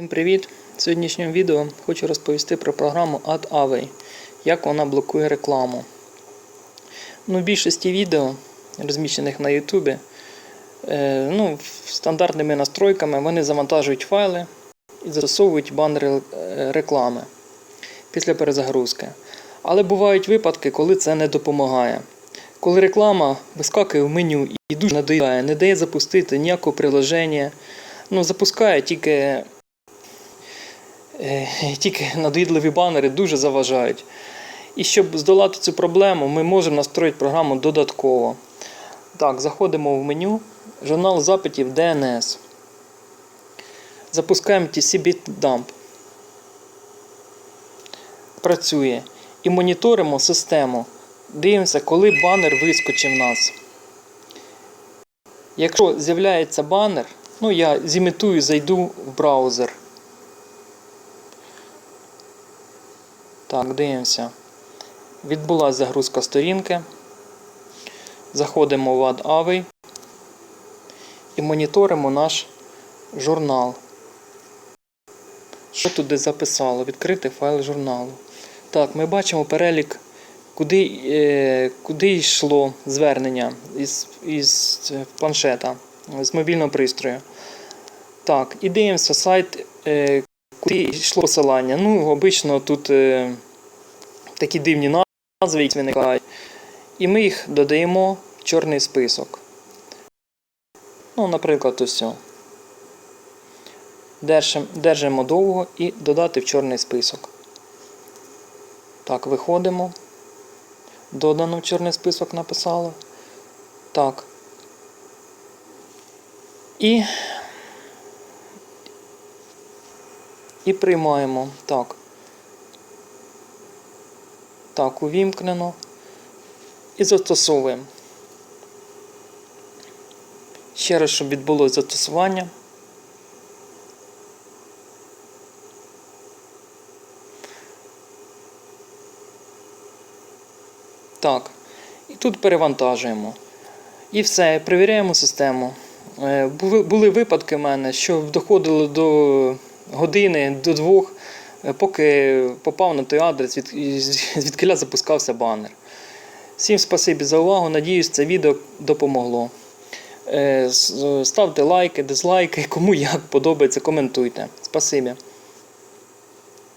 Всім привіт! В сьогоднішньому відео хочу розповісти про програму AdAway, як вона блокує рекламу. Ну, більшості відео, розміщених на YouTube, е, ну, стандартними настройками вони завантажують файли і застосовують банери е, реклами після перезагрузки. Але бувають випадки, коли це не допомагає. Коли реклама вискакує в меню і дуже надоїдає, не дає запустити ніякого приложення, ну, запускає тільки тільки надоїдливі банери дуже заважають. І щоб здолати цю проблему, ми можемо настроїти програму додатково. Так, заходимо в меню, журнал запитів DNS. Запускаємо TCB Dump. Працює. І моніторимо систему. Дивимося, коли банер вискочив в нас. Якщо з'являється банер, ну я зімітую, зайду в браузер. Так, дивимося. Відбулася загрузка сторінки. Заходимо в AdAway і моніторимо наш журнал. Що туди записало? Відкрити файл журналу. Так, ми бачимо перелік, куди, е, куди йшло звернення із, із планшета, з мобільного пристрою. Так, і дивимося сайт. Куди йшло посилання? Ну, обично тут е, такі дивні назви які виникають. І ми їх додаємо в чорний список. Ну, наприклад, ось. цього. Держим, держимо довго і додати в чорний список. Так, виходимо. Додано в чорний список написали. Так. І І приймаємо. Так. Так, увімкнено. І застосовуємо. Ще раз, щоб відбулося застосування. Так. І тут перевантажуємо. І все, перевіряємо систему. Е, Були, випадки в мене, що доходило до години до двох, е, поки попав на той адрес, від, звідкиля запускався банер. Всім спасибі за увагу. Надіюсь, це відео допомогло. Е, Ставте лайки, дизлайки, кому як подобається, коментуйте. Спасибі.